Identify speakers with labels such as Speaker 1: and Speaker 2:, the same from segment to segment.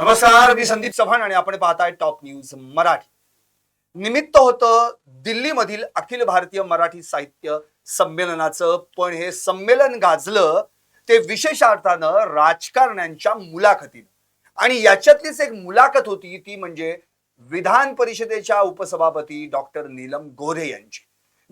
Speaker 1: नमस्कार मी संदीप चव्हाण आणि आपण पाहताय टॉप न्यूज मराठी. निमित्त होतं दिल्लीमधील अखिल भारतीय मराठी साहित्य संमेलनाचं पण हे संमेलन गाजलं ते विशेष अर्थानं राजकारण्यांच्या मुलाखतीनं. आणि याच्यातलीच एक मुलाखत होती ती म्हणजे विधान परिषदेच्या उपसभापती डॉक्टर नीलम गोरे यांची.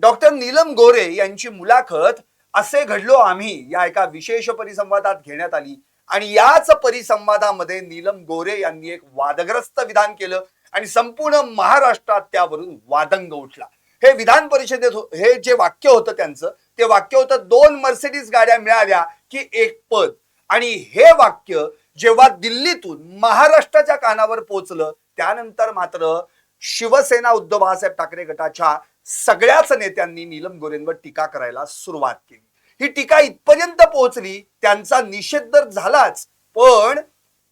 Speaker 1: डॉक्टर नीलम गोरे यांची मुलाखत असे घडलो आम्ही या एका विशेष परिसंवादात घेण्यात आली. आणि याच परिसंवादामध्ये नीलम गोरे यांनी एक वादग्रस्त विधान केलं आणि संपूर्ण महाराष्ट्रात त्यावरून वादंग उठला. हे विधान परिषदेत हो-, हे जे वाक्य होतं त्यांचं ते वाक्य होतं दोन मर्सिडीज गाड्या मिळाल्या की एक पद. आणि हे वाक्य जेव्हा दिल्लीतून महाराष्ट्राच्या कानावर पोचलं त्यानंतर मात्र शिवसेना उद्धव बाळासाहेब ठाकरे गटाच्या सगळ्याच नेत्यांनी नीलम गोरेंवर टीका करायला सुरुवात केली. ही टीका इथपर्यंत पोहोचली त्यांचा निषेध तर झालाच पण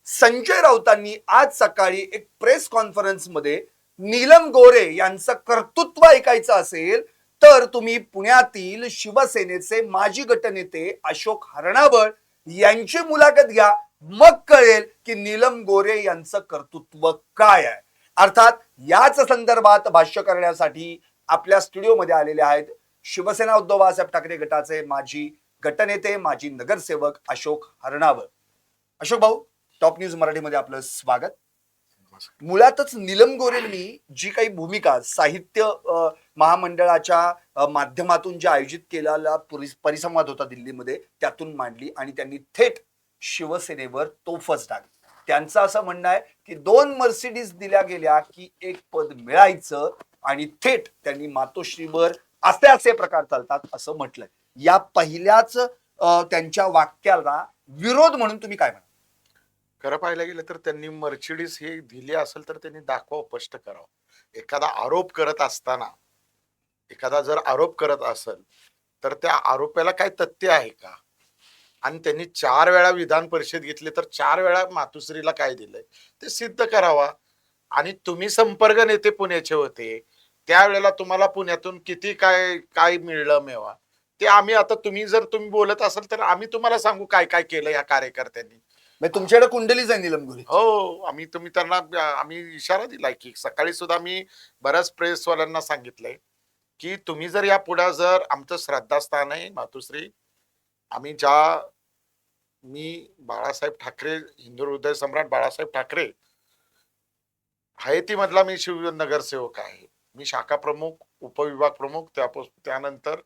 Speaker 1: संजय राऊतांनी आज सकाळी एक प्रेस कॉन्फरन्समध्ये नीलम गोरे यांचं कर्तृत्व ऐकायचं असेल तर तुम्ही पुण्यातील शिवसेनेचे माजी गटनेते अशोक हरणावळ यांची मुलाखत घ्या. मग कळेल की नीलम गोरे यांचं कर्तृत्व काय आहे. अर्थात याच संदर्भात भाष्य करण्यासाठी आपल्या स्टुडिओमध्ये आलेले आहेत शिवसेना उद्धव बाळासाहेब ठाकरे गटाचे माजी गटनेते माजी नगरसेवक अशोक हरणावळ. अशोक भाऊ टॉप न्यूज मराठीमध्ये आपलं स्वागत. मुळातच निलम गोरेंनी जी काही भूमिका साहित्य महामंडळाच्या माध्यमातून जे आयोजित केलेला परिसंवाद होता दिल्लीमध्ये त्यातून मांडली आणि त्यांनी थेट शिवसेनेवर तोफच टाकली. त्यांचं असं म्हणणं आहे की दोन मर्सिडीज दिल्या गेल्या की एक पद मिळायचं आणि थेट त्यांनी मातोश्रीवर असे असे प्रकार चालतात असं म्हटलंय. या पहिल्याच त्यांच्या वाक्याला विरोध म्हणून तुम्ही काय म्हणा
Speaker 2: खरं पाहायला गेलं तर त्यांनी मर्सिडीज हे दिली असेल तर त्यांनी दाखवा स्पष्ट करावं. एखादा आरोप करत असताना एखादा जर आरोप करत असेल तर त्या आरोपाला काय तथ्य आहे का? आणि त्यांनी चार वेळा विधान परिषद घेतली तर चार वेळा मातुश्रीला काय दिलंय? ते सिद्ध करावा. आणि तुम्ही संपर्क नेते पुण्याचे होते. त्यावेळेला तुम्हाला पुण्यातून किती काय काय मिळलं मेवा? ते आम्ही आता तुम्ही जर तुम्ही बोलत असाल तर आम्ही तुम्हाला सांगू काय काय केलं या कार्यकर्त्यांनी.
Speaker 1: म्हणजे तुमच्याकडे कुंडलीच आहे निलम गोरे
Speaker 2: हो आम्ही तुम्ही त्यांना आम्ही इशारा दिलाय की सकाळी सुद्धा मी बऱ्याच प्रेसवाल्यांना सांगितलंय की तुम्ही जर या पुढे जर आमचं श्रद्धास्थान आहे मातुश्री आम्ही ज्या मी बाळासाहेब ठाकरे हिंदू हृदय सम्राट बाळासाहेब ठाकरे हयती मधला मी शिव नगरसेवक आहे. मी शाखा प्रमुख उपविभाग प्रमुख त्यापासून त्यानंतर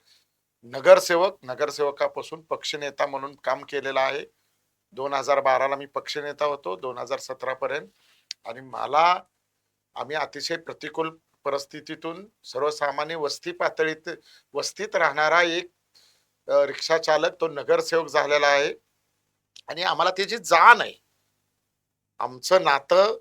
Speaker 2: नगरसेवक नगरसेवकापासून पक्षनेता म्हणून काम केलेलं आहे. दोन हजार बाराला मी पक्षनेता होतो दोन हजार सतरा पर्यंत आणि मला आम्ही अतिशय प्रतिकूल परिस्थितीतून सर्वसामान्य वस्ती पातळीत वस्तीत राहणारा एक रिक्षा चालक तो नगरसेवक झालेला आहे. आणि आम्हाला त्याची जाण आहे. आमचं नातं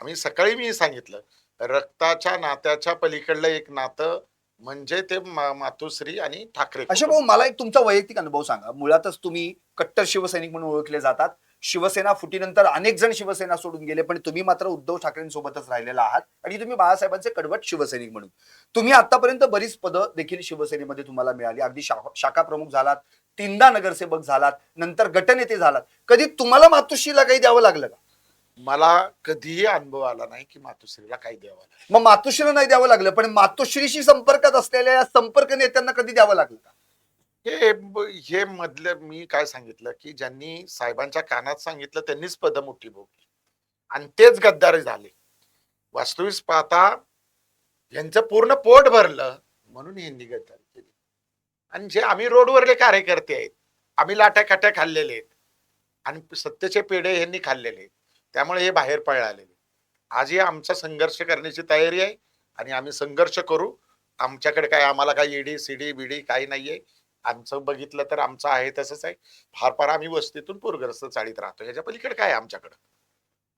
Speaker 2: आम्ही सकाळी मी सांगितलं रक्ताच्या नात्याच्या पलीकडलं एक नातं म्हणजे ते मा- मातोश्री आणि ठाकरे
Speaker 1: अशोक. भाऊ मला एक तुमचा वैयक्तिक अनुभव सांगा. मुळातच तुम्ही कट्टर शिवसैनिक म्हणून ओळखले जातात. शिवसेना फुटीनंतर अनेक जण शिवसेना सोडून गेले पण तुम्ही मात्र उद्धव ठाकरेंसोबतच राहिलेला आहात आणि तुम्ही बाळासाहेबांचे कडवट शिवसैनिक म्हणून. तुम्ही आतापर्यंत बरीच पदं देखील शिवसेनेमध्ये तुम्हाला मिळाली. अगदी शा- शाखा प्रमुख झालात तीनदा नगरसेवक झालात नंतर गटनेते झालात. कधी तुम्हाला मातोश्रीला काही द्यावं लागलं का?
Speaker 2: मला कधीही अनुभव आला नाही की मातोश्रीला काही द्यावं लागलं.
Speaker 1: मग मातोश्रीला नाही द्यावं लागलं पण मातोश्रीशी संपर्कात असलेल्या या संपर्क नेत्यांना कधी द्यावं लागलं? का
Speaker 2: हे ब- हे मधलं मी काय सांगितलं की ज्यांनी साहेबांच्या कानात सांगितलं त्यांनीच पद मोठी भोगली. आणि तेच गद्दार झाले. वास्तविक पाहता यांचं पूर्ण पोट भरलं म्हणून यांनी गद्दारी केली. आणि जे आम्ही रोडवरले कार्यकर्ते आहेत आम्ही लाट्या खाट्या खाल्लेले आहेत आणि सत्तेचे पेढे यांनी खाल्लेले आहेत. त्यामुळे हे बाहेर पळालेले आजही आमचा संघर्ष करण्याची तयारी आहे आणि आम्ही संघर्ष करू. आमच्याकडे काय आम्हाला काय ईडी सीडी बीडी काही नाहीये. आमचं बघितलं तर आमचं आहे तसंच आहे. फार फार आम्ही वस्तीतून पूरग्रस्त चाळीत राहतो. ह्याच्या पलीकडे काय आमच्याकडं?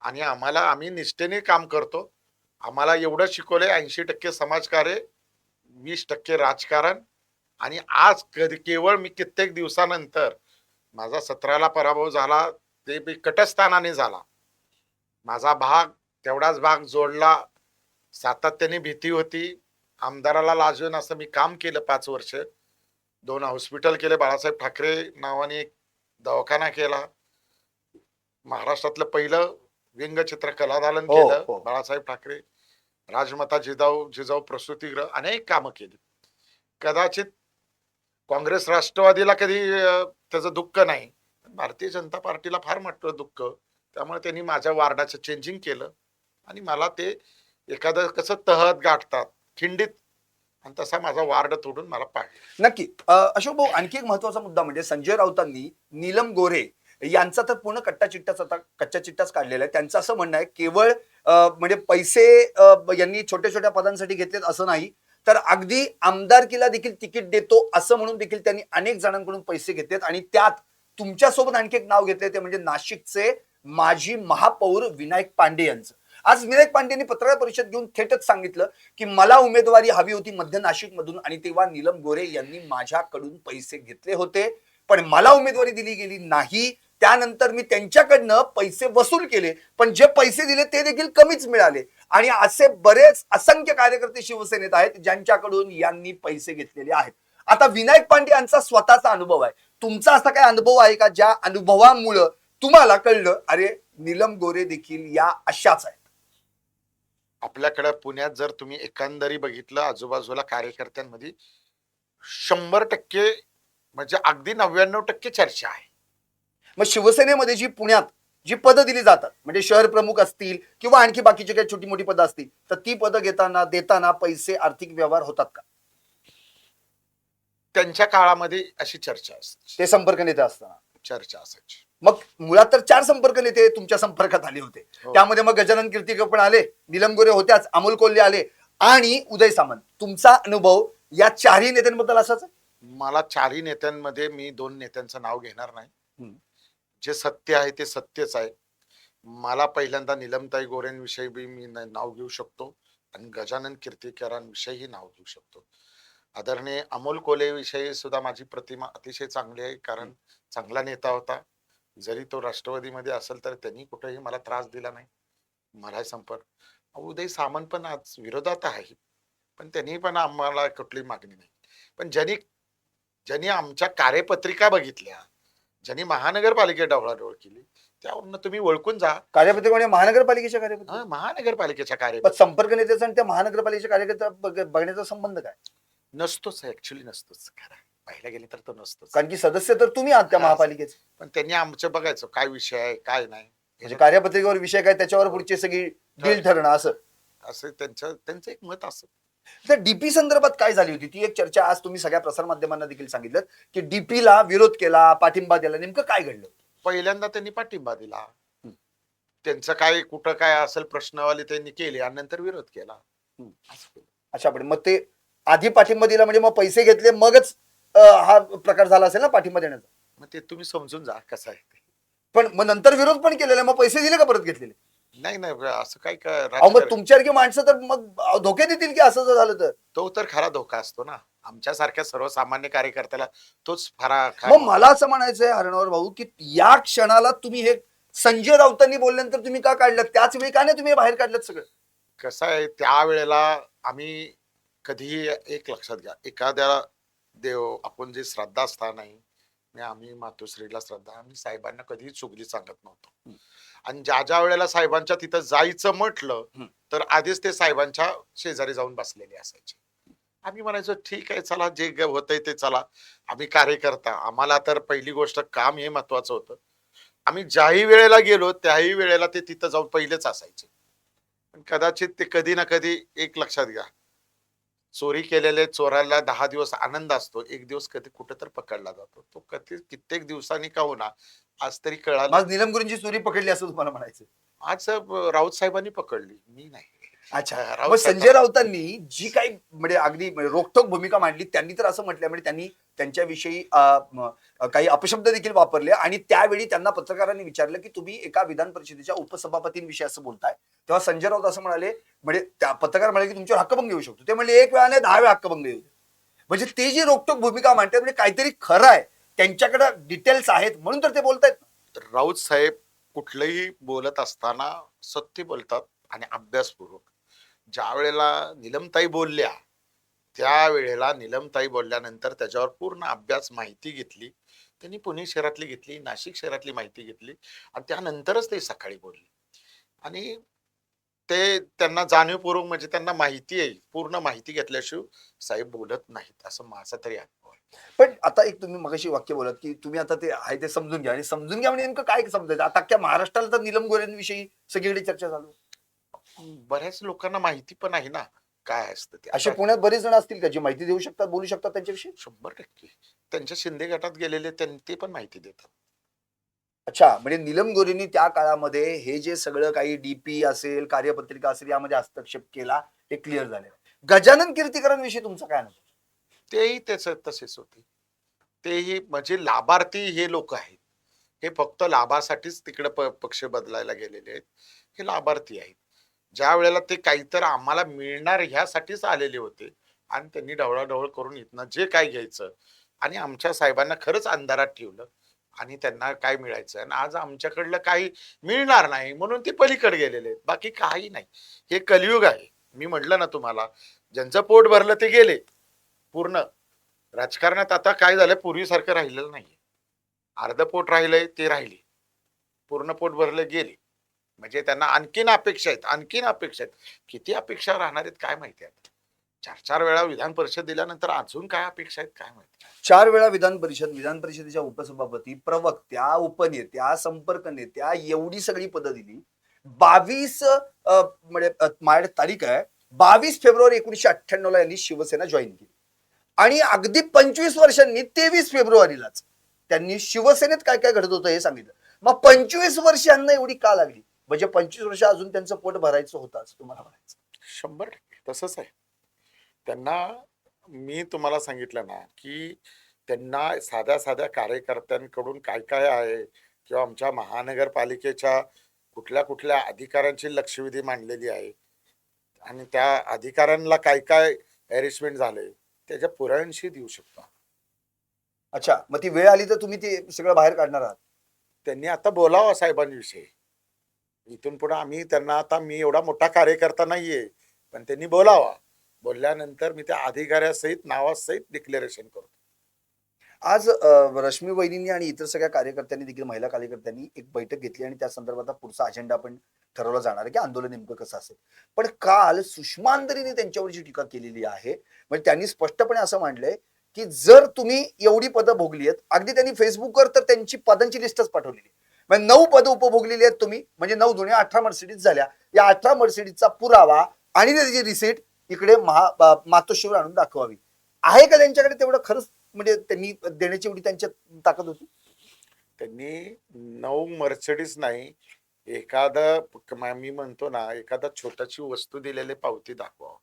Speaker 2: आणि आम्हाला आम्ही निष्ठेने काम करतो. आम्हाला एवढं शिकवलंय ऐंशी टक्के समाजकार्य वीस टक्के राजकारण. आणि आज कधी केवळ मी कित्येक दिवसानंतर माझा सतराला पराभव झाला ते बी कटस्थानाने झाला. माझा भाग तेवढाच भाग जोडला. सातत्याने भीती होती. आमदाराला लाजून असं मी काम केलं पाच वर्ष. दोन हॉस्पिटल केले बाळासाहेब ठाकरे नावाने एक दवाखाना केला. महाराष्ट्रातलं पहिलं व्यंगचित्र कलादालन
Speaker 1: हो,
Speaker 2: केलं
Speaker 1: हो.
Speaker 2: बाळासाहेब ठाकरे. राजमाता जिजाऊ जिजाऊ प्रसूतीगृह अनेक कामं केली. कदाचित काँग्रेस राष्ट्रवादीला कधी त्याचं दुःख नाही. भारतीय जनता पार्टीला फार मोठं दुःख. त्यामुळे त्यांनी माझ्या वार्डाचं चेंजिंग केलं. आणि मला ते एखादं कसं तहत गाठतात खिंडीत आणि तसा माझा वार्ड तोडून मला पाहिजे
Speaker 1: नक्की. अशोक भाऊ आणखी एक महत्त्वाचा मुद्दा म्हणजे संजय राऊतांनी नीलम गोरे यांचा तर पूर्ण कट्टा चिट्टाच आता कच्चा चिट्टाच काढलेला आहे. त्यांचं असं म्हणणं आहे केवळ म्हणजे पैसे यांनी छोट्या छोट्या पदांसाठी घेतलेत असं नाही. तर अगदी आमदारकीला देखील तिकीट देतो असं म्हणून देखील त्यांनी अनेक जणांकडून पैसे घेतलेत. आणि त्यात तुमच्यासोबत आणखी एक नाव घेतले ते म्हणजे नाशिकचे माजी महापौर विनायक पांडे यांचं. आज विनायक पांडेंनी पत्रकार परिषद घेऊन थेटच सांगितलं की मला उमेदवारी हवी होती मध्य नाशिक मधून आणि तेव्हा नीलम गोरे यांनी माझ्याकडून पैसे घेतले होते. पण मला उमेदवारी दिली गेली नाही. त्यानंतर मी त्यांच्याकडनं पैसे वसूल केले. पण जे पैसे दिले ते देखील कमीच मिळाले. आणि असे बरेच असंख्य कार्यकर्ते शिवसेनेत आहेत ज्यांच्याकडून यांनी पैसे घेतलेले आहेत. आता विनायक पांडे यांचा स्वतःचा अनुभव आहे. तुमचा असा काय अनुभव आहे का? ज्या अनुभवामुळं तुम्हाला कळलं अरे नीलम गोरे देखील या अशाच आहेत.
Speaker 2: आपल्याकडे पुण्यात जर तुम्ही एकंदरी बघितलं आजूबाजूला कार्यकर्त्यांमध्ये शंभर टक्के म्हणजे अगदी नव्याण्णव टक्के चर्चा आहे.
Speaker 1: मग शिवसेनेमध्ये जी पुण्यात जी पदं दिली जातात म्हणजे शहर प्रमुख असतील किंवा आणखी बाकीची काही छोटी मोठी पदं असतील तर ती पदं घेताना देताना पैसे आर्थिक व्यवहार होतात का?
Speaker 2: त्यांच्या काळामध्ये अशी चर्चा असते.
Speaker 1: ते संपर्क नेते असताना.
Speaker 2: चर्चा असायची.
Speaker 1: मग मुळात तर चार संपर्क नेते तुमच्या संपर्कात आले होते.
Speaker 2: हो.
Speaker 1: त्यामध्ये मग गजानन कीर्तिकर पण आले निलम गोरे होत्याच अमोल कोल्हे आले आणि उदय सामंत. तुमचा अनुभव या चारही नेत्यांबद्दल असाच?
Speaker 2: मला चारही नेत्यांमध्ये मी दोन नेत्यांचं नाव घेणार नाही. जे सत्य आहे ते सत्यच आहे. मला पहिल्यांदा निलमताई गोरेंविषयी बी मी नाव घेऊ शकतो आणि गजानन कीर्तिकरांविषयीही नाव घेऊ शकतो. आदरणीय अमोल कोले विषयी सुद्धा माझी प्रतिमा अतिशय चांगली आहे कारण चांगला नेता होता. जरी तो राष्ट्रवादीमध्ये असेल तर त्यांनी कुठेही मला त्रास दिला नाही. मला संपर्क उदय सामंत पण आज विरोधात आहे. पण त्यांनी पण आम्हाला कुठली मागणी नाही. पण ज्यांनी ज्यांनी आमच्या कार्यपत्रिका बघितल्या ज्यांनी महानगरपालिकेत डवळाडोळ केली त्यावरनं तुम्ही ओळखून जा.
Speaker 1: कार्यपत्रिका म्हणजे महानगरपालिकेच्या कार्यपत्रिका?
Speaker 2: महानगरपालिकेच्या कार्य
Speaker 1: संपर्क नेत्याचा आणि त्या महानगरपालिकेच्या कार्यकर्त्या बघ- बघण्याचा संबंध काय?
Speaker 2: नसतोच ऍक्च्युली नसतोच खरं. पाहिला गेले तर तो नसतोच.
Speaker 1: कारण की सदस्य तर तुम्ही आहात त्या
Speaker 2: हा.
Speaker 1: महापालिकेचे.
Speaker 2: पण त्यांनी आमचं बघायचं काय विषय आहे काय नाही.
Speaker 1: म्हणजे कार्यपत्रिकेवर विषय काय त्याच्यावर पुढची सगळी डील ठरणं असं.
Speaker 2: असं त्यांचं त्यांचं एक मत असं.
Speaker 1: तर डीपी संदर्भात काय झाली होती? ती एक चर्चा आज तुम्ही सगळ्या प्रसारमाध्यमांना देखील सांगितलं की डीपीला विरोध केला पाठिंबा दिला नेमकं काय घडलं?
Speaker 2: पहिल्यांदा त्यांनी पाठिंबा दिला. त्यांचं काय कुठं काय असेल प्रश्नवाले त्यांनी केले आणि नंतर विरोध केला.
Speaker 1: हम्म.
Speaker 2: असं केलं.
Speaker 1: अशा पण मग ते आधी पाठिंबा दिला म्हणजे मग पैसे घेतले मगच अं, हा प्रकार झाला असेल ना पाठिंबा देण्याचा.
Speaker 2: मग ते तुम्ही समजून जा कसं आहे ते.
Speaker 1: पण मग नंतर विरोध पण केलेला मग पैसे दिले का परत घेतलेले?
Speaker 2: नाही नाही असं काय
Speaker 1: अहो मग
Speaker 2: राजकारण-
Speaker 1: तुमच्यासारखी माणसं तर मग अहो, धोके देतील की असं जर झालं तर?
Speaker 2: तो तर खरा धोका असतो ना. आमच्यासारख्या सर्वसामान्य कार्यकर्त्याला तोच फारा
Speaker 1: मग मला असं म्हणायचंय हरणवर भाऊ की या क्षणाला तुम्ही हे संजय राऊतांनी बोलल्यानंतर तुम्ही का काढलं? त्याच वेळी का नाही तुम्ही हे बाहेर काढलं सगळं.
Speaker 2: कसं आहे त्यावेळेला आम्ही कधीही एक लक्षात घ्या. एखाद्या देव आपण जे श्रद्धास्थान आहे आम्ही मातोश्रीला श्रद्धा आम्ही साहेबांना कधीही चुगली सांगत नव्हतो. आणि ज्या ज्या वेळेला साहेबांच्या तिथं जायचं म्हटलं. तर आधीच ते साहेबांच्या शेजारी जाऊन बसलेले असायचे. आम्ही म्हणायचो ठीक आहे चला जे होतंय ते चला. आम्ही कार्यकर्ता आम्हाला तर पहिली गोष्ट काम हे महत्वाचं होतं. आम्ही ज्याही वेळेला गेलो त्याही वेळेला ते तिथं जाऊन पहिलेच असायचे. पण कदाचित ते कधी ना कधी एक लक्षात घ्या चोरी केलेले चोराला दहा दिवस आनंद असतो एक दिवस कधी कुठे तर पकडला जातो. तो कधी कित्येक दिवसांनी का होणार आज तरी कळालं.
Speaker 1: आज नीलम गुरुंची चोरी पकडली असं तुम्हाला म्हणायचं
Speaker 2: आज राऊत साहेबांनी पकडली. मी नाही.
Speaker 1: अच्छा
Speaker 2: राऊत
Speaker 1: मग संजय राऊतांनी जी काही म्हणजे अगदी म्हणजे रोखठोक भूमिका मांडली त्यांनी तर असं म्हटलं म्हणजे त्यांनी त्यांच्याविषयी काही अपशब्द देखील वापरले आणि त्यावेळी त्यांना पत्रकारांनी विचारलं की तुम्ही एका विधान परिषदेच्या उपसभापतींविषयी असं बोलताय. तेव्हा संजय राऊत असं म्हणाले म्हणजे त्या पत्रकार म्हणाले की तुमच्यावर हक्कभंग येऊ शकतो. ते म्हणले एक वेळा नाही दहा वेळा हक्कभंग येऊ म्हणजे ते जी रोखठोक भूमिका मांडतात म्हणजे काहीतरी खरं आहे. त्यांच्याकडे डिटेल्स आहेत म्हणून तर ते बोलतायत.
Speaker 2: राऊत साहेब कुठलंही बोलत असताना सत्य बोलतात आणि अभ्यासपूर्वक. ज्या वेळेला निलमताई बोलल्या त्यावेळेला निलमताई बोलल्यानंतर त्याच्यावर पूर्ण अभ्यास माहिती घेतली. त्यांनी पुणे शहरातली घेतली नाशिक शहरातली माहिती घेतली आणि त्यानंतरच ते सकाळी बोलले. आणि ते त्यांना जाणीवपूर्वक म्हणजे त्यांना माहिती आहे पूर्ण माहिती घेतल्याशिवाय साहेब बोलत नाहीत असं माझा तरी अनुभव आहे.
Speaker 1: पण आता एक तुम्ही मगाशी वाक्य बोलत की तुम्ही आता ते आहे ते समजून घ्या आणि समजून घ्या म्हणजे नेमकं काय समजायचं? आता अख्ख्या महाराष्ट्राला तर निलम गोऱ्यांविषयी सगळीकडे चर्चा चालू
Speaker 2: बऱ्याच लोकांना माहिती पण आहे ना काय असतं ते.
Speaker 1: असे पुण्यात बरेच जण असतील का जे माहिती देऊ शकतात बोलू शकतात त्यांच्याविषयी?
Speaker 2: शंभर टक्के. त्यांच्या शिंदे गटात गेलेले ते पण माहिती देतात.
Speaker 1: अच्छा म्हणजे निलम गोरेंनी त्या काळामध्ये हे जे सगळं काही डीपी असेल कार्यपत्रिका असेल यामध्ये हस्तक्षेप केला हे क्लिअर झाले. गजानन कीर्तीकरांविषयी तुमचा काय अनुभव
Speaker 2: तेही त्याच तसेच होते. तेही म्हणजे लाभार्थी हे लोक आहेत. हे फक्त लाभासाठीच तिकडे प- पक्ष बदलायला गेलेले आहेत. हे लाभार्थी आहेत. ज्या वेळेला ते काहीतरी आम्हाला मिळणार ह्यासाठीच आलेले होते. आणि त्यांनी ढवळाढवळ करून इथनं जे काय घ्यायचं आणि आमच्या साहेबांना खरंच अंधारात ठेवलं. आणि त्यांना काय मिळायचं? आणि आज आमच्याकडलं काही मिळणार नाही म्हणून ते पलीकडे गेलेले आहेत. बाकी काही नाही. हे कलियुग आहे. मी म्हटलं ना तुम्हाला ज्यांचं पोट भरलं ते गेले. पूर्ण. राजकारणात आता काय झालंय पूर्वीसारखं राहिलेलं नाही अर्ध पोट राहिलंय ते राहिले. पूर्ण पोट भरले गेले. म्हणजे त्यांना आणखीन अपेक्षा आहेत आणखीन अपेक्षा आहेत. किती अपेक्षा राहणार आहेत काय माहिती आहे चार चार वेळा विधान परिषद दिल्यानंतर अजून काय अपेक्षा आहेत काय माहिती?
Speaker 1: चार वेळा विधान परिषद विधान परिषदेच्या उपसभापती प्रवक्त्या उपनेत्या संपर्क नेत्या एवढी सगळी पदं दिली. बावीस म्हणजे माझ्या तारीख आहे. बावीस फेब्रुवारी एकोणीशे अठ्ठ्याण्णव ला यांनी शिवसेना जॉईन केली. आणि अगदी पंचवीस वर्षांनी तेवीस फेब्रुवारीलाच त्यांनी शिवसेनेत काय काय घडत होतं हे सांगितलं. मग पंचवीस वर्षांना एवढी का लागली? म्हणजे पंचवीस वर्ष अजून त्यांचं पोट भरायचं होतं असं तुम्हाला म्हणायचं.
Speaker 2: शंभर टक्के तसंच आहे. त्यांना मी तुम्हाला सांगितलं ना की त्यांना साध्या साध्या कार्यकर्त्यांकडून काय काय आहे किंवा आमच्या महानगरपालिकेच्या कुठल्या कुठल्या अधिकाऱ्यांची लक्षवेधी मांडलेली आहे आणि त्या अधिकाऱ्यांना काय काय अरेंजमेंट झाले त्याच्या पुराव्यांशी देऊ शकतो
Speaker 1: अच्छा मग ती वेळ आली तर तुम्ही ते सगळं बाहेर काढणार आहात?
Speaker 2: त्यांनी आता बोलावं साहेबांविषयी. इथून पुढे आम्ही त्यांना आता मी एवढा मोठा कार्यकर्ता नाहीये पण त्यांनी बोलावा. बोलल्यानंतर मी त्या अधिकाऱ्यासहित नावासहित डिक्लेरेशन करतो.
Speaker 1: आज रश्मी वहिनींनी आणि इतर सगळ्या कार्यकर्त्यांनी देखील महिला कार्यकर्त्यांनी एक बैठक घेतली आणि त्या संदर्भात पुढचा अजेंडा आपण ठरवला जाणार आहे की आंदोलन नेमकं कसं असेल. पण काल सुषमांतरीने त्यांच्यावर जी टीका केलेली आहे म्हणजे त्यांनी स्पष्टपणे असं मांडलंय की जर तुम्ही एवढी पदं भोगली आहेत अगदी त्यांनी फेसबुकवर तर त्यांची पदांची लिस्टच पाठवलेली आहे. म्हणजे नऊ पदं उपभोगलेली आहेत तुम्ही. म्हणजे नऊ दुनिया अठरा मर्सिडीज झाल्या. या अठरा मर्सिडीजचा पुरावा आणि त्याची रिसिट इकडे महा मातोश्रीवर आणून दाखवावी. आहे का त्यांच्याकडे तेवढं खरंच? म्हणजे त्यांनी देण्याची एवढी त्यांच्यात ताकद होती?
Speaker 2: त्यांनी नऊ मर्सिडीज नाही एखादं म- मी म्हणतो ना एखादा छोटाची वस्तू दिलेली पावती दाखवा.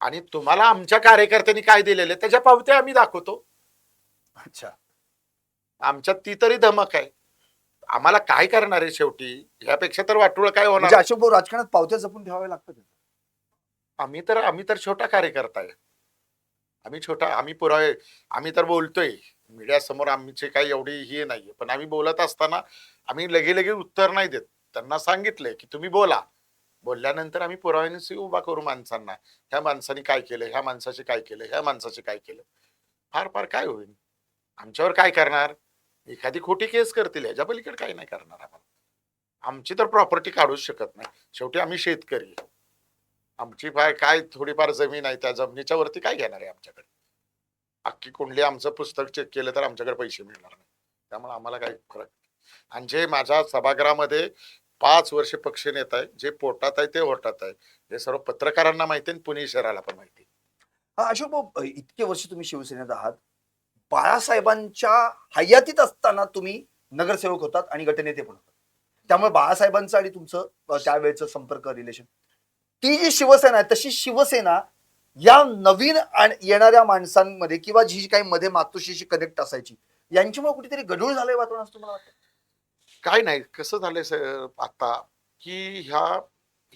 Speaker 2: आणि तुम्हाला आमच्या कार्यकर्त्यांनी काय दिलेले त्याच्या पावत्या आम्ही दाखवतो.
Speaker 1: अच्छा.
Speaker 2: आमच्यात ती तरी धमक आहे. आम्हाला काय करणार आहे शेवटी? ह्यापेक्षा तर वाटोळ काय होणार?
Speaker 1: म्हणजे अशोक भाऊ राजकारणात पावत्या जपून ठेवाव्या लागतात
Speaker 2: आम्ही तर आम्ही तर छोटा कार्यकर्ता आहे. आम्ही छोटा आम्ही पुरावे आम्ही तर बोलतोय. मीडिया समोर आमची काही एवढी ही नाहीये. पण आम्ही बोलत असताना आम्ही लगे लगे उत्तर नाही देत. त्यांना सांगितलंय की तुम्ही बोला. बोलल्यानंतर आम्ही पुराव्याने उभा करू माणसांना. ह्या माणसाने काय केलं? ह्या माणसाचे काय केलं? ह्या माणसाचे काय केलं? फार फार काय होईल? आमच्यावर काय करणार? एखादी खोटी केस करतील याच्या पलीकडे काही नाही करणार आपण. आमची तर प्रॉपर्टी काढूच शकत नाही. शेवटी आम्ही शेतकरी. आमची फार काय थोडीफार जमीन आहे त्या जमिनीच्या वरती काय घेणार आहे आमच्याकडे? अख्खी कुंडली आमचं पुस्तक चेक केलं तर आमच्याकडे पैसे मिळणार नाही. त्यामुळे आम्हाला काही फरक नाही. आणि जे माझ्या सभागृहामध्ये पाच वर्ष पक्ष नेत आहे जे पोटात आहे ते होटात आहे हे सर्व पत्रकारांना माहिती आहे आणि पुणे शहराला पण माहिती आहे.
Speaker 1: हा अशोक भाऊ इतके वर्ष तुम्ही शिवसेनेत आहात. बाळासाहेबांच्या हयातीत असताना तुम्ही नगरसेवक होतात आणि गटनेते पण होतात. त्यामुळे बाळासाहेबांचं आणि तुमचं त्यावेळेचं संपर्क रिलेशन ती जी शिवसेना आहे तशी शिवसेना या नवीन येणाऱ्या माणसांमध्ये किंवा जी काही मध्ये मातोश्रीशी कनेक्ट असायची यांच्यामुळे कुठेतरी गढूळ झालंय वातावरण असं तुम्हाला वाटतं?
Speaker 2: काय नाही कसं झालंय सर आता की ह्या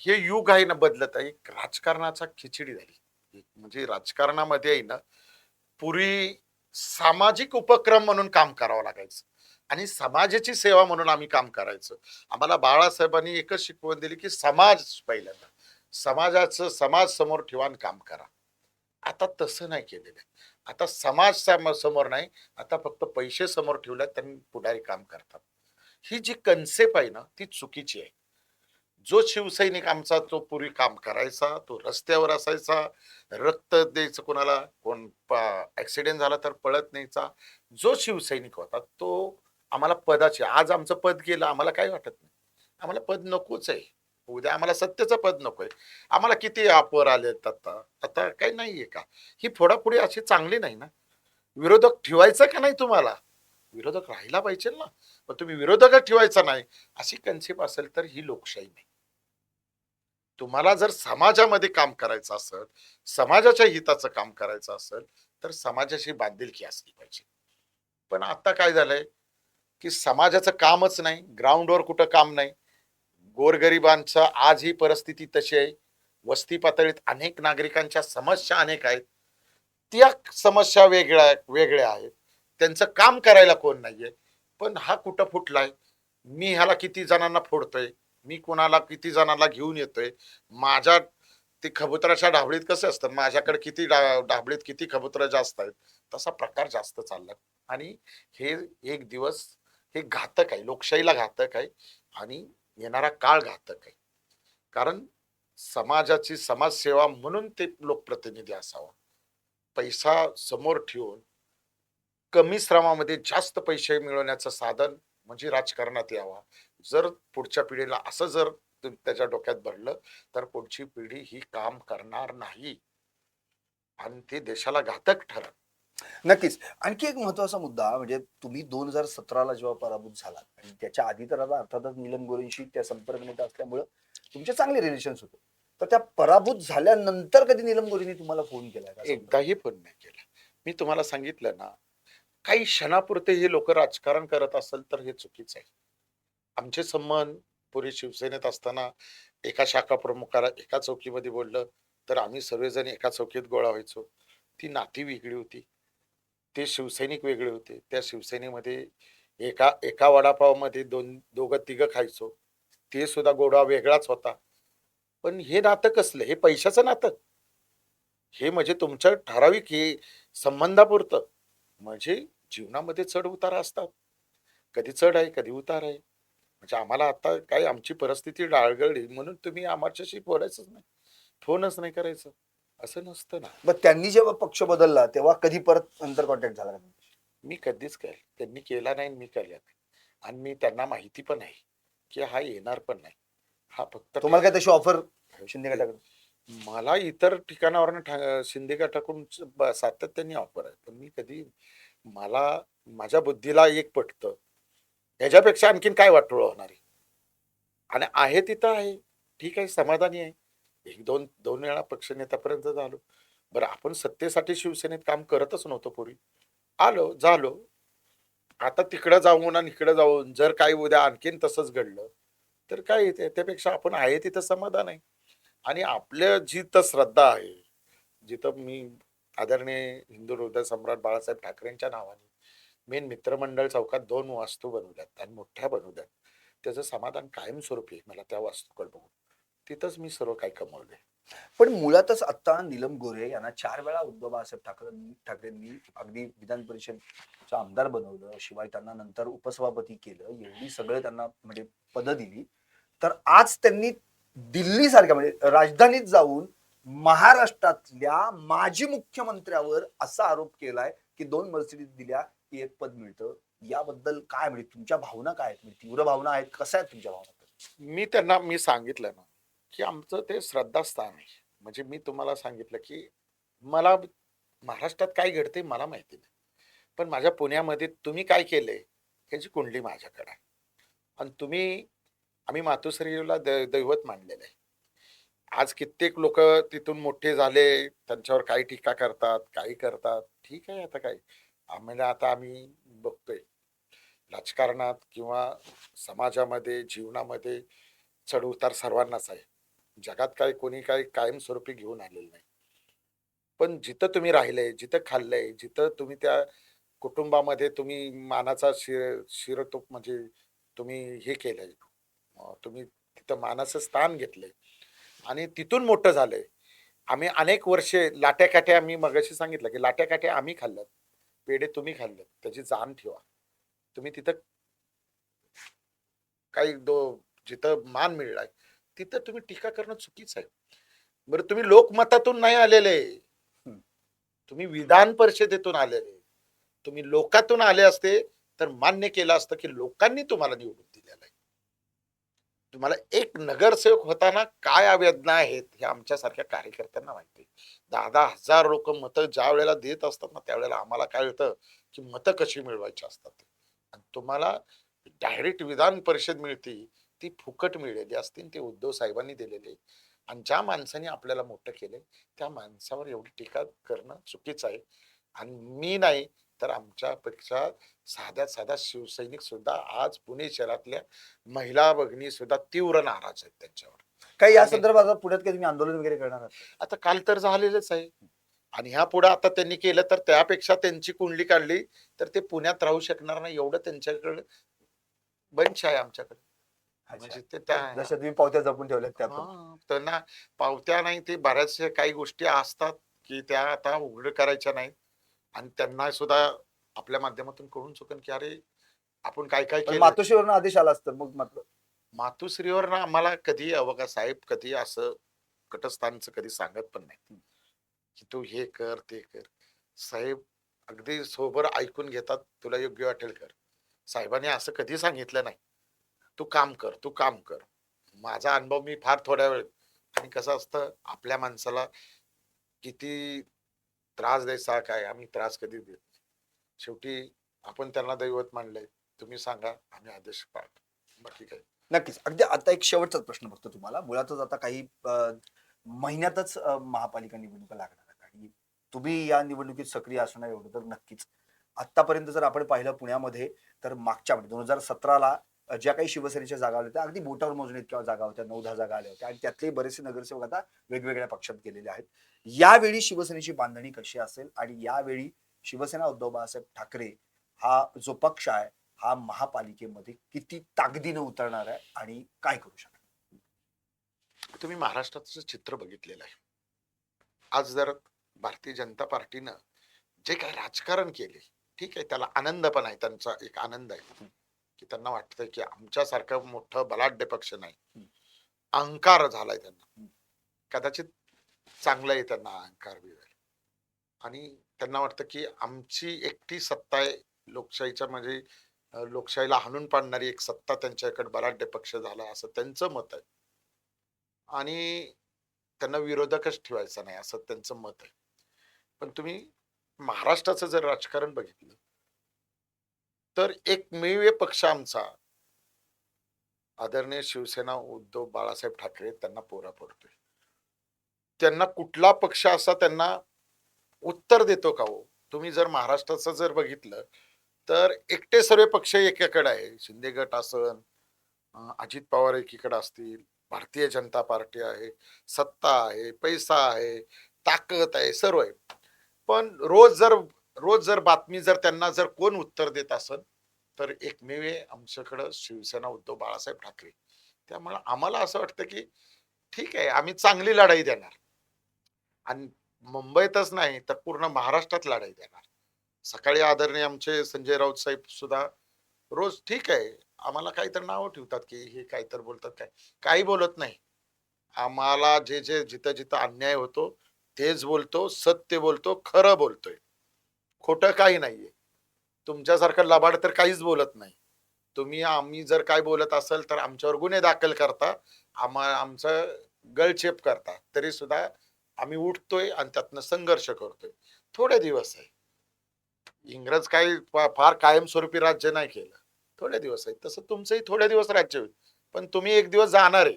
Speaker 2: हे युग आहे ना बदलत आहे एक राजकारणाचा खिचडी झाली. एक म्हणजे राजकारणामध्ये आहे ना पूर्वी सामाजिक उपक्रम म्हणून काम करावं लागायचं. आणि समाजाची सेवा म्हणून आम्ही काम करायचं. आम्हाला बाळासाहेबांनी एकच शिकवण दिली की समाज पहिल्यांदा. समाजाचं समाज समोर ठेवा आणि काम करा. आता तसं नाही केलेलं आता समाज समोर नाही. आता फक्त पैसे समोर ठेवल्यात त्यांनी पुढारी काम करतात. ही जी कन्सेप्ट आहे ना ती चुकीची आहे. जो शिवसैनिक आमचा तो पूर्वी काम करायचा तो रस्त्यावर असायचा रक्त द्यायचं कोणाला कोण ऍक्सिडेंट झाला तर पळत न्यायचा. जो शिवसैनिक होता तो आम्हाला पदाचे आज आमचं पद गेलं आम्हाला काही वाटत नाही. आम्हाला पद नकोच आहे. उद्या आम्हाला सत्तेचं पद नकोय. आम्हाला किती अपवर आले आता? आता काही नाहीये का? ही फोडाफोडी अशी चांगली नाही ना? विरोधक ठेवायचं का नाही तुम्हाला? विरोधक राहिला पाहिजे ना. पण तुम्ही विरोधकच ठेवायचा नाही. अशी कन्सेप्ट असेल तर ही लोकशाही नाही. तुम्हाला जर समाजामध्ये काम करायचं असेल समाजाच्या हिताचं काम करायचं असेल तर समाजाशी बांधिलकी असली पाहिजे. पण आता काय झालंय की समाजाचं कामच नाही ग्राउंडवर कुठं काम नाही. गोरगरिबांचं आज ही परिस्थिती तशी आहे. वस्ती पातळीत अनेक नागरिकांच्या समस्या अनेक आहेत. त्या समस्या वेगळ्या वेगळ्या आहेत. त्यांचं काम करायला कोण नाहीये. पण हा कुठं फुटलाय? मी ह्याला किती जणांना फोडतोय? मी कोणाला किती जणांना घेऊन येतोय? माझ्या ते कबुतराच्या ढाबळीत कसे असतात? माझ्याकडे किती डा- ढाबळीत किती कबुतर जास्त आहेत? तसा प्रकार जास्त चालला आणि हे एक दिवस हे घातक आहे. लोकशाहीला घातक आहे. आणि येणारा काळ घातक आहे. कारण समाजाची समाजसेवा म्हणून ते लोकप्रतिनिधी असावा. पैसा समोर ठेवून कमी श्रमामध्ये जास्त पैसे मिळवण्याचं साधन म्हणजे राजकारणात यावा. जर पुढच्या पिढीला असं जर त्याच्या डोक्यात भरलं तर पुढची पिढी ही काम करणार नाही. आणि ते देशाला घातक ठरत
Speaker 1: नक्कीच. आणखी एक महत्त्वाचा मुद्दा म्हणजे तुम्ही दोन हजार सतराला जेव्हा पराभूत झालात आणि त्याच्या आधी तर आता अर्थातच नीलम गोरेंशी त्या संपर्क नेता असल्यामुळं तुमचे चांगले रिलेशन्स होते. तर त्या पराभूत झाल्यानंतर कधी नीलम गोरेंनी तुम्हाला फोन केला
Speaker 2: एकदाही पण नाही केलं. मी तुम्हाला सांगितलं ना काही क्षणापुरते हे लोक राजकारण करत असेल तर हे चुकीचं आहे. आमचे संबंध पुढे शिवसेनेत असताना एका शाखा प्रमुखाला एका चौकीमध्ये बोललं तर आम्ही सर्वजण एका चौकीत गोळा व्हायचो. ती नाती वेगळी होती. ते शिवसैनिक वेगळे होते. त्या शिवसेनेमध्ये एका एका वडापावमध्ये दोन दोघं तिघं खायचो. ते सुद्धा गोडा वेगळाच होता. पण हे नातं कसलं? हे पैशाचं नातं. हे म्हणजे तुमच्या ठराविक हे संबंधापुरतं. म्हणजे जीवनामध्ये चढ उतार असतात. कधी चढ आहे कधी उतार आहे. म्हणजे आम्हाला आता काय आमची परिस्थिती डाळगळली म्हणून तुम्ही आमच्याशी बोलायचंच नाही. फोनच नाही करायचं. असं नसतं ना.
Speaker 1: मग त्यांनी जेव्हा पक्ष बदलला तेव्हा कधी परत नंतर कॉन्टॅक्ट झाला?
Speaker 2: मी कधीच काय त्यांनी केला नाही आणि मी केला नाही. आणि मी त्यांना माहिती पण आहे की हा येणार पण नाही. हा फक्त
Speaker 1: तुम्हाला काय तशी ऑफर शिंदे गटाकडे
Speaker 2: मला इतर ठिकाणावर शिंदे गटाकडून च- ब- सातत्याने ऑफर आहे. पण मी कधी मला माझ्या बुद्धीला एक पटतं. ह्याच्यापेक्षा आणखीन काय वाटोळ होणार आहे? आणि आहे तिथं आहे. ठीक आहे समाधानी आहे. एक दोन दोन वेळा पक्षनेत्यापर्यंत झालो. बरं आपण सत्तेसाठी शिवसेनेत काम करतच नव्हतो पूर्वी. आलो झालो. आता तिकडं जाऊन आणि इकडं जाऊन जर काही उद्या आणखीन तसंच घडलं तर काय येते त्यापेक्षा आपण आहे तिथं समाधान आहे. आणि आपल्या जिथं श्रद्धा आहे जिथं मी आदरणीय हिंदू हृदय सम्राट बाळासाहेब ठाकरेंच्या नावाने मेन मित्रमंडळ चौकात दोन वास्तू बनवल्यात आणि मोठ्या बनवल्यात त्याचं समाधान कायमस्वरूपी आहे. मला त्या वास्तूकडे बघून तिथंच मी सर्व काही कमवले
Speaker 1: पण मुळातच आता नीलम गोरे यांना चार वेळा उद्धव बाळासाहेब ठाकरे ठाकरेंनी अगदी विधान परिषदचा आमदार बनवलं शिवाय त्यांना नंतर उपसभापती केलं एवढी सगळं त्यांना म्हणजे पदं दिली. तर आज त्यांनी दिल्ली सारख्या म्हणजे राजधानीत जाऊन महाराष्ट्रातल्या माजी मुख्यमंत्र्यावर असा आरोप केलाय की दोन मर्सिडीज दिल्या की एक पद मिळतं. याबद्दल काय म्हणजे तुमच्या भावना काय आहेत? म्हणजे तीव्र भावना आहेत? कशा आहेत तुमच्या भावना?
Speaker 2: मी त्यांना मी सांगितलं ना की आमचं ते श्रद्धास्थान आहे. म्हणजे मी तुम्हाला सांगितलं की मला महाराष्ट्रात काय घडते मला माहिती नाही. पण माझ्या पुण्यामध्ये तुम्ही काय केले ह्याची कुंडली माझ्याकडे आहे. आणि तुम्ही आम्ही मातोश्रीला द दैवत मानलेलं आहे. आज कित्येक लोक तिथून मोठे झाले त्यांच्यावर काही टीका करतात काही करतात. ठीक आहे आता काय आम्हाला आता आम्ही बघतोय. राजकारणात किंवा समाजामध्ये जीवनामध्ये चढ उतार सर्वांनाच आहे. जगात काय कोणी काय कायमस्वरूपी घेऊन आलेलं नाही. पण जिथं तुम्ही राहिलंय जिथं खाल्लंय जिथं तुम्ही त्या कुटुंबामध्ये तुम्ही मानाचा शिर शिरतोप म्हणजे तुम्ही हे केलंय. तुम्ही तिथं मानाचं स्थान घेतलंय. आणि तिथून मोठं झालंय. आम्ही अनेक वर्षे लाट्याकाट्या मी मगाशी सांगितलं की लाट्याकाट्या आम्ही खाल्ल्यात. पेढे तुम्ही खाल्ल्यात त्याची जाण ठेवा. तुम्ही तिथं काही दो जिथं मान मिळलाय तिथं तुम्ही टीका करणं चुकीचं आहे. बरं तुम्ही लोकमतातून नाही आलेले. तुम्ही विधान परिषदेतून आलेले. तुम्ही लोकातून आले असते तर मान्य केलं असतं की लोकांनी तुम्हाला निवडून तुम्हाला एक नगरसेवक होताना काय अवेदना आहेत हे आमच्यासारख्या कार्यकर्त्यांना माहिती आहे. दहा दहा हजार लोक मतं ज्या वेळेला देत असतात ना त्यावेळेला आम्हाला काय होतं की मतं कशी मिळवायची असतात. आणि तुम्हाला डायरेक्ट विधान परिषद मिळते ती फुकट मिळलेली असते ते उद्धव साहेबांनी दिलेली आणि ज्या माणसाने आपल्याला मोठं केलंय त्या माणसावर एवढी टीका करणं चुकीचं आहे. आणि मी नाही तर आमच्यापेक्षा साध्यात साधा शिवसैनिक सुद्धा आज पुणे शहरातल्या महिला भगिनी सुद्धा तीव्र नाराज आहेत त्यांच्यावर.
Speaker 1: काही या संदर्भात पुण्यात काही तुम्ही आंदोलन वगैरे करणार आहात
Speaker 2: आता काल तर झालेलंच आहे. आणि ह्या पुढे आता त्यांनी केलं तर त्यापेक्षा त्यांची कुंडली काढली तर ते पुण्यात राहू शकणार नाही एवढं त्यांच्याकडे बंच आहे आमच्याकडे. म्हणजे
Speaker 1: जशा तुम्ही पावत्या जपून ठेवल्यात त्या
Speaker 2: त्यांना पावत्या नाही ते बऱ्याचशा काही गोष्टी असतात की त्या आता उघड करायच्या नाहीत. आणि त्यांना सुद्धा आपल्या माध्यमातून कळून चुकन की अरे आपण काय काय केलं
Speaker 1: मातोश्रीवरून आदेश आला असतं मग मात्र.
Speaker 2: मातुश्रीवर ना आम्हाला कधी अवघा साहेब कधी असं कटस्थानचं कधी सांगत पण नाही. की तू हे कर ते कर. साहेब अगदी सोबर ऐकून घेतात तुला योग्य वाटेल कर. साहेबांनी असं कधी सांगितलं नाही. तू काम कर तू काम कर. माझा अनुभव मी फार थोड्या वेळ आणि कसं असतं आपल्या माणसाला किती त्रास द्यायचा काय? आम्ही त्रास कधी देत शेवटी आपण त्यांना दैवत मानलंय. तुम्ही सांगा आम्ही आदेश पाळतो. बाकी काय?
Speaker 1: नक्कीच. अगदी आता एक शेवटचाच प्रश्न बघतो तुम्हाला. मुळातच आता काही महिन्यातच महापालिका निवडणुका लागणार आहेत. आणि तुम्ही या निवडणुकीत सक्रिय असणार एवढं तर नक्कीच. आतापर्यंत जर आपण पाहिलं पुण्यामध्ये तर मागच्या दोन हजार सतराला ज्या काही शिवसेनेच्या जागा आल्या होत्या अगदी बोटावर मोजणे इतक्या जागा होत्या नऊ दहा जागा आल्या होत्या. आणि त्यातले बरेचसे नगरसेवक आता वेगवेगळ्या पक्षात गेलेले आहेत. यावेळी शिवसेनेची बांधणी कशी असेल? आणि यावेळी शिवसेना उद्धव बाळासाहेब ठाकरे हा जो पक्ष आहे हा महापालिकेमध्ये किती ताकदीनं उतरणार आहे आणि काय करू शकणार?
Speaker 2: तुम्ही महाराष्ट्राचं चित्र बघितलेलं आहे. आज जर भारतीय जनता पार्टीनं जे काही राजकारण केले ठीक आहे त्याला आनंद पण आहे त्यांचा एक आनंद आहे. की त्यांना वाटतंय की आमच्यासारखं मोठं बलाढ्य पक्ष नाही. अहंकार झालाय त्यांना. कदाचित चांगलं आहे त्यांना अहंकार बिवेल आणि त्यांना वाटतं की आमची एकटी सत्ता आहे. लोकशाहीच्या म्हणजे लोकशाहीला हाणून पाडणारी एक सत्ता त्यांच्याकडे बलाढ्य पक्ष झाला असं त्यांचं मत आहे. आणि त्यांना विरोधकच ठेवायचा नाही असं त्यांचं मत आहे. पण तुम्ही महाराष्ट्राचं जर राजकारण बघितलं तर एकमेव पक्ष आमचा आदरणीय शिवसेना उद्धव बाळासाहेब ठाकरे त्यांना पोरा पडतोय. त्यांना कुठला पक्ष असा त्यांना उत्तर देतो का हो? तुम्ही जर महाराष्ट्राचं जर बघितलं तर एकटे सर्व पक्ष एकीकडे आहे. शिंदे गट असन अजित पवार एकीकडे असतील भारतीय जनता पार्टी आहे सत्ता आहे पैसा आहे ताकद आहे सर्व आहे. पण रोज जर रोज जर बातमी जर त्यांना जर कोण उत्तर देत असेल तर एकमेव आमच्याकडं शिवसेना उद्धव बाळासाहेब ठाकरे. त्यामुळे आम्हाला असं वाटतं की ठीक आहे आम्ही चांगली लढाई देणार. आणि मुंबईतच नाही तर पूर्ण महाराष्ट्रात लढाई देणार. सकाळी आदरणीय आमचे संजय राऊत साहेब सुद्धा रोज ठीक आहे आम्हाला काहीतरी नावं ठेवतात की हे काहीतरी बोलतात काय? काही बोलत नाही. आम्हाला जे जे जिथं जिथं अन्याय होतो तेच बोलतो सत्य बोलतो खरं बोलतोय. खोटं काही नाहीये. तुमच्यासारखं लबाड तर काहीच बोलत नाही. तुम्ही आम्ही जर काय बोलत असेल तर आमच्यावर गुन्हे दाखल करता आम्हा आमचं गळछेप करता तरी सुद्धा आम्ही उठतोय आणि त्यातनं संघर्ष करतोय. थोडे दिवस आहे. इंग्रज काही फार कायमस्वरूपी राज्य नाही केलं. थोडे दिवस आहे तसं तुमचंही थोडे दिवस राज्य होईल. पण तुम्ही एक दिवस जाणार आहे.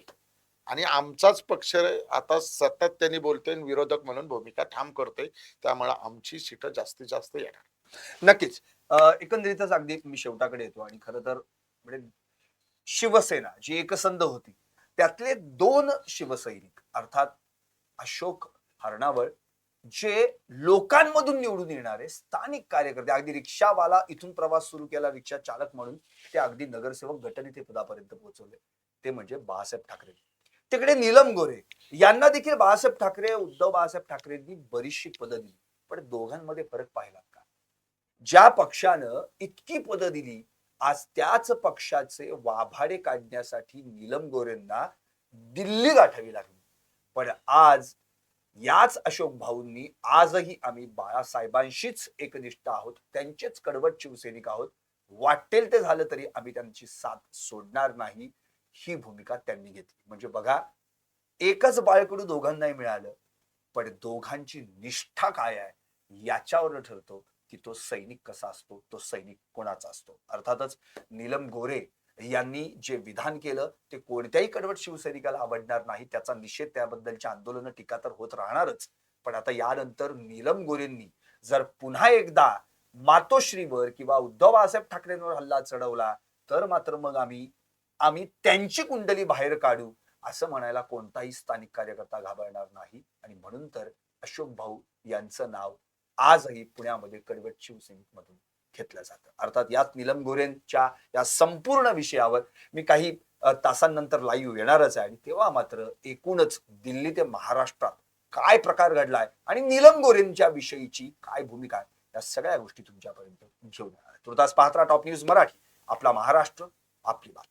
Speaker 2: आणि आमचाच पक्ष आता सतत त्यांनी बोलतोय आणि विरोधक म्हणून भूमिका ठाम करतोय त्यामुळे आमची सीट जास्तीत जास्त येणार.
Speaker 1: नक्कीच एकंदरीतच अगदी मी शेवटाकडे येतो आणि खर तर म्हणजे शिवसेना जी एकसंध होती त्यातले दोन शिवसैनिक अर्थात अशोक हरणावळ जे लोकांमधून निवडून येणारे स्थानिक कार्यकर्ते अगदी रिक्षावाला इथून प्रवास सुरू केला रिक्षा चालक म्हणून ते अगदी नगरसेवक गटनेते पदापर्यंत पोहोचवले. ते म्हणजे बाळासाहेब ठाकरे. तिकडे नीलम गोरे यांना देखील बाळासाहेब ठाकरे उद्धव बाळासाहेब ठाकरेंनी बरीचशी पदं दिली. पण दोघांमध्ये फरक पाहिला का? ज्या पक्षानं इतकी पदं दिली आज त्याच पक्षाचे वाभाडे काढण्यासाठी नीलम गोरेंना दिल्ली गाठावी लागली. पण आज याच अशोक भाऊंनी आजही आम्ही बाळासाहेबांशीच एकनिष्ठ आहोत त्यांचेच कडवट शिवसैनिक आहोत. वाटेल ते झालं तरी आम्ही त्यांची साथ सोडणार नाही. ही भूमिका त्यांनी घेतली. म्हणजे बघा एकच बाळकडू दोघांनाही मिळालं पण दोघांची निष्ठा काय आहे याच्यावर ठरतो की तो सैनिक कसा असतो तो सैनिक कोणाचा असतो. अर्थातच नीलम गोरे यांनी जे विधान केलं ते कोणत्याही कडवट शिवसैनिकाला आवडणार नाही. त्याचा निषेध त्याबद्दलच्या आंदोलन टीका तर होत राहणारच. पण आता यानंतर नीलम गोरेंनी जर पुन्हा एकदा मातोश्रीवर किंवा उद्धव बाळासाहेब ठाकरेंवर हल्ला चढवला तर मात्र मग आम्ही आम्ही त्यांची कुंडली बाहेर काढू असं म्हणायला कोणताही स्थानिक कार्यकर्ता घाबरणार नाही. आणि म्हणून तर अशोक भाऊ यांचं नाव आजही पुण्यामध्ये कडवट शिवसेनेमधून मधून घेतलं जातं. अर्थात यात निलम गोरेंच्या या संपूर्ण विषयावर मी काही तासांनंतर लाईव्ह येणारच आहे. आणि तेव्हा मात्र एकूणच दिल्ली ते महाराष्ट्रात काय प्रकार घडलाय आणि निलम गोरेंच्या विषयीची काय भूमिका आहे या सगळ्या गोष्टी तुमच्यापर्यंत घेऊन येणार तुर्तास पाहत्रा टॉप न्यूज मराठी. आपला महाराष्ट्र आपली बात